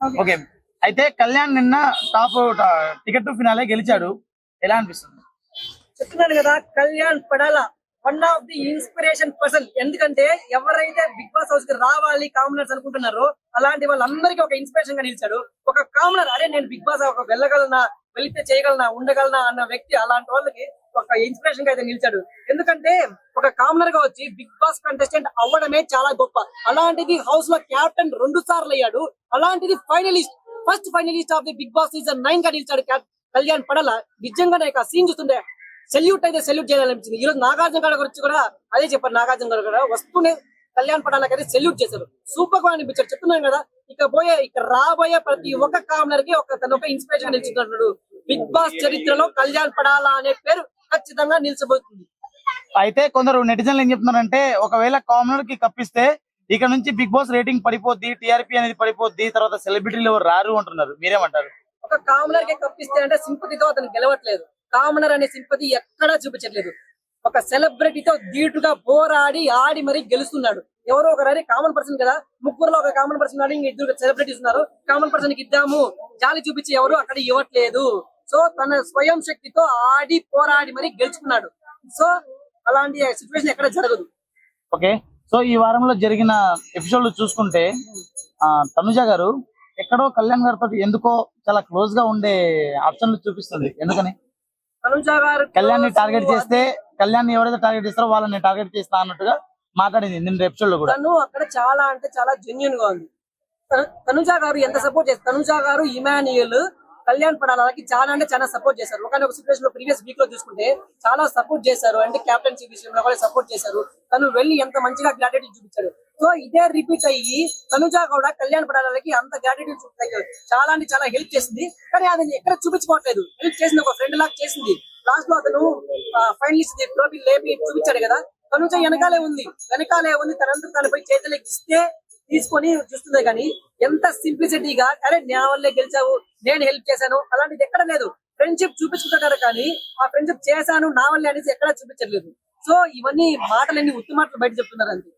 Okay అయితే కళ్యాణ్ నిన్న top ticket to finale గెలిచాడు. ఎలా అనిపిస్తుంది? చెప్తున్నాను కదా Kalyan Padala? One of the inspiration person ఎందుకంటే ఎవరైతే బిగ్ బాస్ హౌస్కి రావాలి కామనర్స్ అనుకుంటున్నారో అలాంటి వాళ్ళందరికీ ఒక ఇన్స్పిరేషన్గా నిలిచాడు. ఒక కామనర్ అరే నేను బిగ్ బాస్ వెళ్ళగలనా? వెళితే చేయగలనా? ఉండగలనా? అన్న వ్యక్తి అలాంటి వాళ్ళకి ఒక ఇన్స్పిరేషన్గా అయితే నిలిచాడు. ఎందుకంటే ఒక కామనర్గా వచ్చి బిగ్ బాస్ కంటెస్టెంట్ అవ్వడమే చాలా గొప్ప. అలాంటిది హౌస్లో క్యాప్టెన్ రెండు సార్లు అయ్యాడు. అలాంటిది finalist first finalist of the big boss season నైన్గా నిలిచాడు క్యాప్- కళ్యాణ్ పడల. నిజంగానే ఆ సీన్ చూస్తుంటే సెల్యూట్ అయితే సెల్యూట్ చేయాలనిపించింది. ఈ రోజు నాగార్జున గారి గురించి కూడా అదే చెప్పారు. నాగార్జున గారు కూడా వస్తూనే కళ్యాణ్ పడాలకి అయితే సెల్యూట్ చేశారు. సూపర్గా అనిపించారు చెప్తున్నాను కదా ఇక పోయే ఇక రాబోయే ప్రతి ఒక్క కామనర్కి ఒక తన ఒక ఇన్స్పిరేషన్ నిలిచినట్లు బిగ్ బాస్ చరిత్రలో కళ్యాణ్ పడాలా అనే పేరు ఖచ్చితంగా నిలిచబోతుంది అయితే కొందరు నెటిజన్లు ఏం చెప్తున్నారంటే ఒకవేళ కామనర్కి కప్పిస్తే ఇక నుంచి బిగ్ బాస్ రేటింగ్ పడిపోద్ది టీఆర్పీ అనేది పడిపోద్ది తర్వాత సెలబ్రిటీలు ఎవరు రారు అంటున్నారు. మీరేమంటారు? ఒక కామనర్కి కప్పిస్తే అంటే సింపతితో అతను గెలవట్లేదు. కామనర్ అనే సింపతి ఎక్కడా చూపించట్లేదు. ఒక సెలబ్రిటీతో ధీటుగా పోరాడి ఆడి మరీ గెలుస్తున్నాడు. ఎవరో ఒకరు కామన్ పర్సన్ కదా. ముగ్గురులో ఒక కామన్ పర్సన్ ఇద్దరు సెలబ్రిటీస్ ఉన్నారు. కామన్ పర్సన్కి ఇద్దాము. జాలి చూపించి ఎవరు అక్కడ ఇవ్వట్లేదు. సో తన స్వయం శక్తితో ఆడి పోరాడి మరీ గెలుచుకున్నాడు. సో అలాంటి సిచ్యువేషన్ ఎక్కడ జరగదు. ఓకే. సో ఈ వారంలో జరిగిన ఎపిసోడ్లు చూసుకుంటే తనుజ గారు ఎక్కడో కళ్యాణ్ గారితో ఎందుకో చాలా క్లోజ్గా ఉండే ఆప్షన్లు చూపిస్తుంది. ఎందుకని? అనుజ గారు కళ్యాణ్ని టార్గెట్ చేస్తే కళ్యాణ్ ఎవరైతే టార్గెట్ చేస్తారో వాళ్ళని టార్గెట్ చేస్తా అన్నట్టుగా మాట్లాడింది నిన్న ఎపిసోడ్లో కూడా. తను అక్కడ చాలా అంటే చాలా జెన్యున్గా ఉంది. తను- తనుజా గారు ఎంత సపోర్ట్ చేస్తారు తనుజా గారు ఇమాన్యుయల్ కళ్యాణ్ పడాలకి చాలా అంటే చాలా సపోర్ట్ చేశారు. ఒకనే ఒక లో ప్రీవియస్ వీక్లో చూసుకుంటే చాలా సపోర్ట్ చేశారు. అంటే క్యాప్టెన్సీ విషయంలో కూడా సపోర్ట్ చేశారు. తను వెళ్ళి ఎంత మంచిగా గ్రాటిట్యూడ్ చూపించారు సో ఇదే రిపీట్ అయ్యి తనుజా కూడా కళ్యాణ్ పడాలకి అంత గ్రాటిట్యూడ్ చూపించారు చాలా అంటే చాలా హెల్ప్ చేసింది. కానీ అది ఎక్కడ చూపించుకోవట్లేదు. హెల్ప్ చేసింది ఒక ఫ్రెండ్ లాగా చేసింది. లాస్ట్లో అతను ఫైనలిస్ట్ ట్రోఫీ లేపి చూపించాడు కదా. తనుజ వెనకాలే ఉంది. వెనకాలే ఉంది. తనంతా తనపై చేతులకి ఇస్తే తీసుకొని చూస్తుందే కానీ ఎంత సింప్లిసిటీగా అరే నా వల్లే గెలిచావు నేను హెల్ప్ చేశాను అలాంటిది ఎక్కడ లేదు. ఫ్రెండ్షిప్ చూపించుకుంటారు కానీ ఆ ఫ్రెండ్షిప్ చేశాను నా వల్లే అనేసి ఎక్కడ చూపించట్లేదు. సో ఇవన్నీ మాటలన్నీ ఉత్తు మాటలు బయట చెప్తున్నారు అంతే.